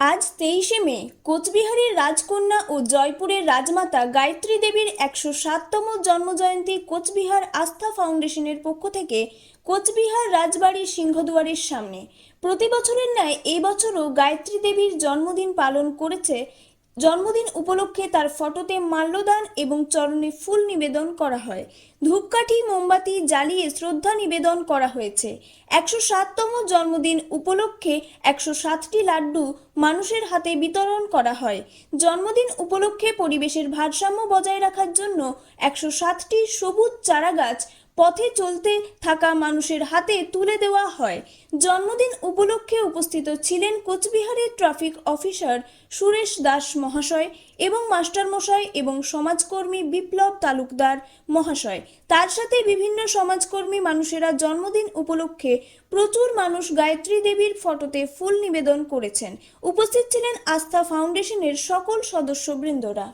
আজ তেইশে মে, কোচবিহারের রাজকন্যা ও জয়পুরের রাজমাতা গায়ত্রী দেবীর একশো সাততম জন্মজয়ন্তী কোচবিহার আস্থা ফাউন্ডেশনের পক্ষ থেকে কোচবিহার রাজবাড়ি সিংহদুয়ারের সামনে। প্রতি বছরের ন্যায় এবছরও বছরও গায়ত্রী দেবীর জন্মদিন পালন করেছে জন্মদিন উপলক্ষে তার ফটোতে মাল্যদান এবং চরণে ফুল নিবেদন করা হয়। ধূপকাঠি, মোমবাতি জ্বালিয়ে শ্রদ্ধা নিবেদন করা হয়েছে। একশো সাততম জন্মদিন উপলক্ষে একশো সাতটি লাড্ডু মানুষের হাতে বিতরণ করা হয়। জন্মদিন উপলক্ষে পরিবেশের ভারসাম্য বজায় রাখার জন্য একশো সাতটি সবুজ চারাগাছ পথে চলতে থাকা মানুষের হাতে তুলে দেওয়া হয়। জন্মদিন উপলক্ষে উপস্থিত ছিলেন কোচবিহারের ট্রাফিক অফিসার সুরেশ দাস মহাশয় এবং মাস্টারমশাই এবং সমাজকর্মী বিপ্লব তালুকদার মহাশয়। তার সাথে বিভিন্ন সমাজকর্মী মানুষেরা জন্মদিন উপলক্ষে প্রচুর মানুষ গায়ত্রী দেবীর ফটোতে ফুল নিবেদন করেছেন। উপস্থিত ছিলেন আস্থা ফাউন্ডেশনের সকল সদস্যবৃন্দরা।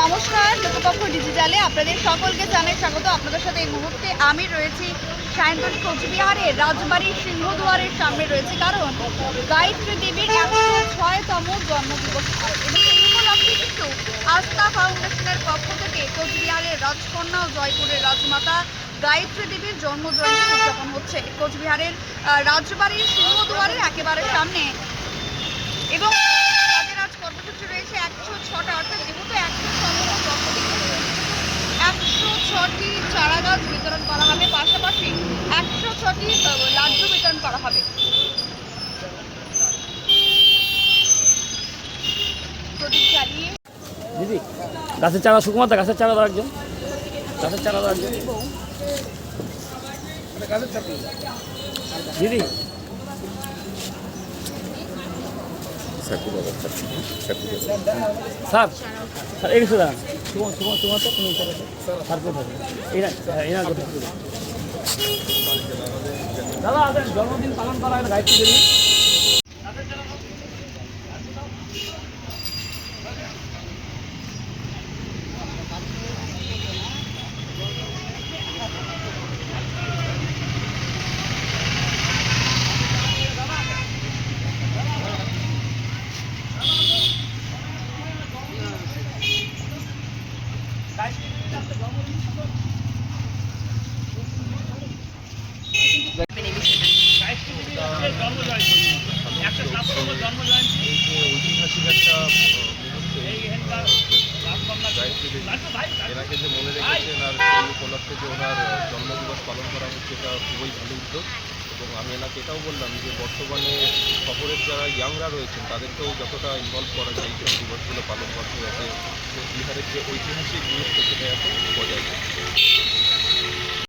নমস্কার লোকপক্ষ ডিজিটালে আপনাদের সকলকে জানাই স্বাগত। আপনাদের সাথে এই মুহূর্তে আমি রয়েছি সায়ন্তনী কোচবিহারের রাজবাড়ির সিংহদুয়ারের সামনে রয়েছে, কারণ গায়ত্রী দেবীর একশো ছয়তম জন্মদিবস। উপলক্ষে কিন্তু আস্থা ফাউন্ডেশনের পক্ষ থেকে কোচবিহারের রাজকন্যা ও জয়পুরের রাজমাতা গায়ত্রী দেবীর জন্মজয়ন্তী উদযাপন হচ্ছে। কোচবিহারের রাজবাড়ির সিংহদুয়ারের একেবারে সামনে। এবং তাদের আজ কর্মসূচি রয়েছে একশো ছটা অর্থাৎ যেহেতু একশো ছতম জন্মদিন একশো ছটি চারা গাছ বিতরণ করা হবে পাশাপাশি একশো ছটি লাড্ডু বিতরণ করা হবে। দিদি গাছের চারা দা গাছের চারা দাও একজন। গাছের চারা দাও একজন। দিদি। স্যার স্যার এই দাঁড়ান। সুকুমার সুকুমার সুকুমার তো তুমি স্যার কোথায়? এরা এই কোথায়? দাদা জন্মদিন পালন করা হয় দায়িত্ব দেবী এই যে ঐতিহাসিক একটা আহ, মুহূর্তে গায়ত্রী দেবী এনাকে যে মনে রেখেছেন আর উপলক্ষে যে ওনার জন্মদিবস পালন করা হচ্ছে, এটা খুবই ভালো উদ্যোগ। এবং আমি এনাকে এটাও বললাম যে বর্তমানে শহরের যারা ইয়াংরা রয়েছেন, তাদেরকেও যতটা ইনভলভ করা যায় এইসব দিবসগুলো পালন করতে যাতে বিহারের যে ঐতিহাসিক গুরুত্ব সেটা যাতে বজায় থাকে।